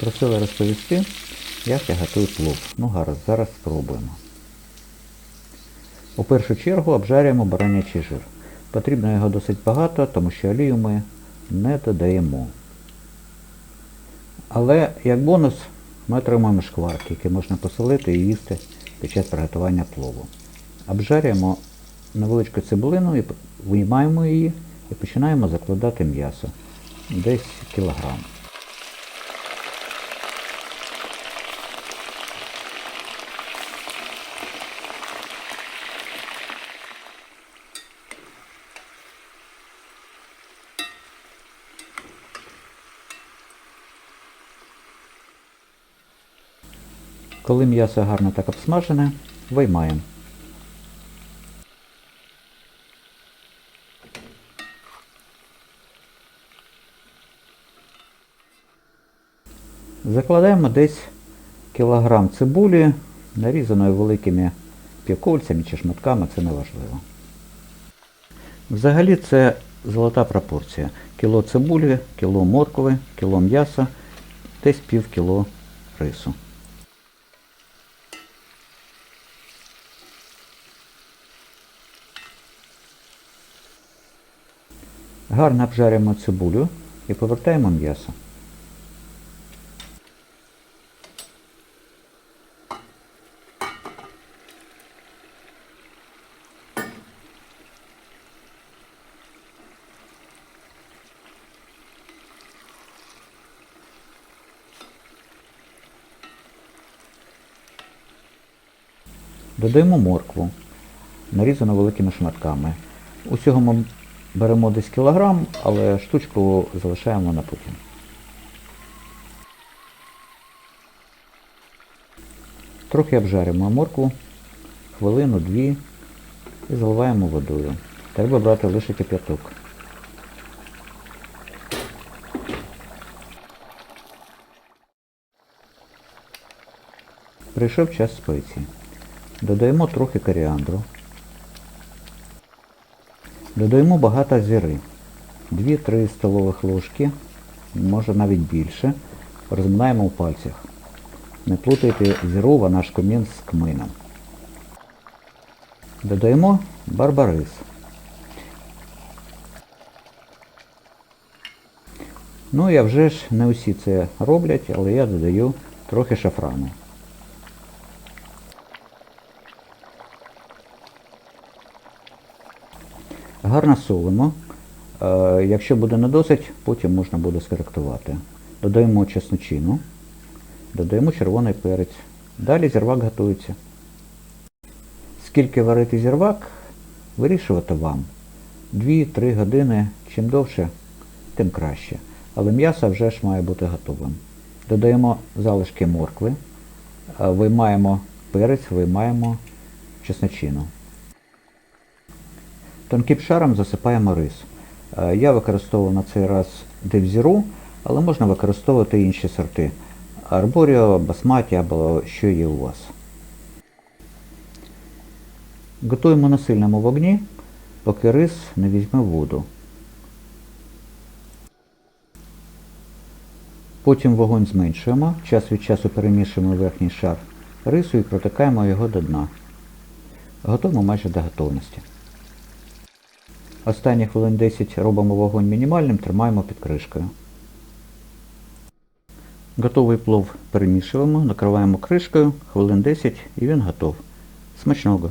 Просили розповісти, як я готую плов. Ну гаразд, зараз спробуємо. У першу чергу обжарюємо баранячий жир. Потрібно його досить багато, тому що олію ми не додаємо. Але як бонус ми отримуємо шкварки, які можна посолити і їсти під час приготування плову. Обжарюємо невеличку цибулину і виймаємо її і починаємо закладати м'ясо. Десь кілограм. Коли м'ясо гарно так обсмажене, виймаємо. Закладаємо десь кілограм цибулі, нарізаної великими півкольцями чи шматками, це не важливо. Взагалі це золота пропорція. Кіло цибулі, кіло моркви, кіло м'яса, десь пів кіло рису. Гарно обжарюємо цибулю і повертаємо м'ясо. Додаємо моркву, нарізану великими шматками. Усього ми беремо десь кілограм, але штучку залишаємо на потім. Трохи обжаримо моркву, хвилину-дві і заливаємо водою. Треба брати лише кип'яток. Прийшов час спеції. Додаємо трохи коріандру. Додаємо багато зіри. 2-3 столових ложки, може навіть більше. Розминаємо у пальцях. Не плутайте зіру, вона ж комін з кмином. Додаємо барбарис. Ну і вже ж не усі це роблять, але я додаю трохи шафрану. Гарно. Е, Якщо буде не досить, потім можна буде скоректувати. Додаємо чесночину, додаємо червоний перець. Далі зірвак готується. Скільки варити зірвак, вирішувати вам. 2-3 години, чим довше, тим краще. Але м'ясо вже ж має бути готовим. Додаємо залишки моркви, е, виймаємо перець, виймаємо чесночину. Тонким шаром засипаємо рис. Е, Я використовував на цей раз девзіру, але можна використовувати інші сорти. Арборіо, басматі або що є у вас. Готуємо на сильному вогні, поки рис не візьме воду. Потім вогонь зменшуємо, час від часу перемішуємо верхній шар рису і протикаємо його до дна. Готуємо майже до готовності. Останні хвилин 10 робимо вогонь мінімальним, тримаємо під кришкою. Готовий плов перемішуємо, накриваємо кришкою, хвилин 10 і він готов. Смачного!